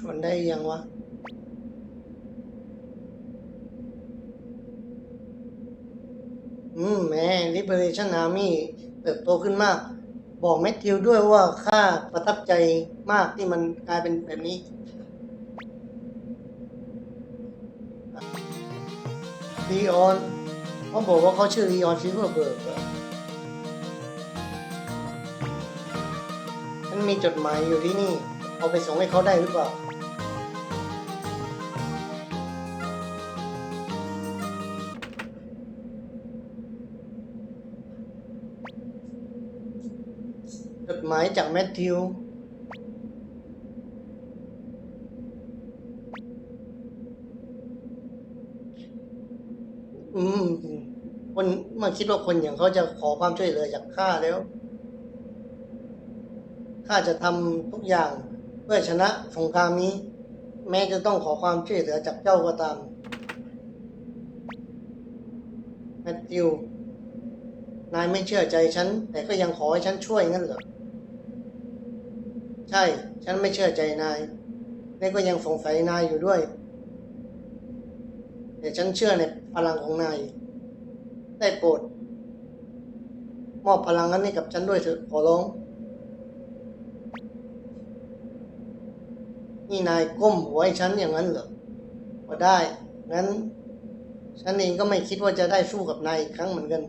ชวนได้ยังวะอืมแหม Liberation Army เติบโตขึ้นมาก บอกแมทธิวด้วยว่าข้าประทับใจมากที่มันกลายเป็นแบบนี้ลีออนเขาบอกว่าเขาชื่อลีออนซิลเวอร์เบิร์กฉันมีจดหมายอยู่ที่นี่ เอาไปส่งให้เขาได้หรือเปล่า จดหมายจากแมทธิว อืม คนเมื่อคิดว่าคนอย่างเขาจะขอความช่วยเหลือจากข้าแล้ว ข้าจะทำทุกอย่างเพื่อชนะสงครามนี้ แม้จะต้องขอความช่วยเหลือจากเจ้าก็ตามแมทธิวนายไม่เชื่อใจฉัน แต่ก็ยังขอให้ฉันช่วยงั้นเหรอ ใช่ ฉันไม่เชื่อใจนายและก็ยังสงสัยนายอยู่ด้วย แต่ฉันเชื่อในพลังของนาย ได้โปรด มอบพลังนั้นให้กับฉันด้วยเถอะขอร้อง นี่นายก้มหัวให้ฉันอย่างนั้นเหรอก็ได้ งั้น ฉันเองก็ไม่คิดว่าจะได้สู้กับนายอีกครั้งเหมือนกัน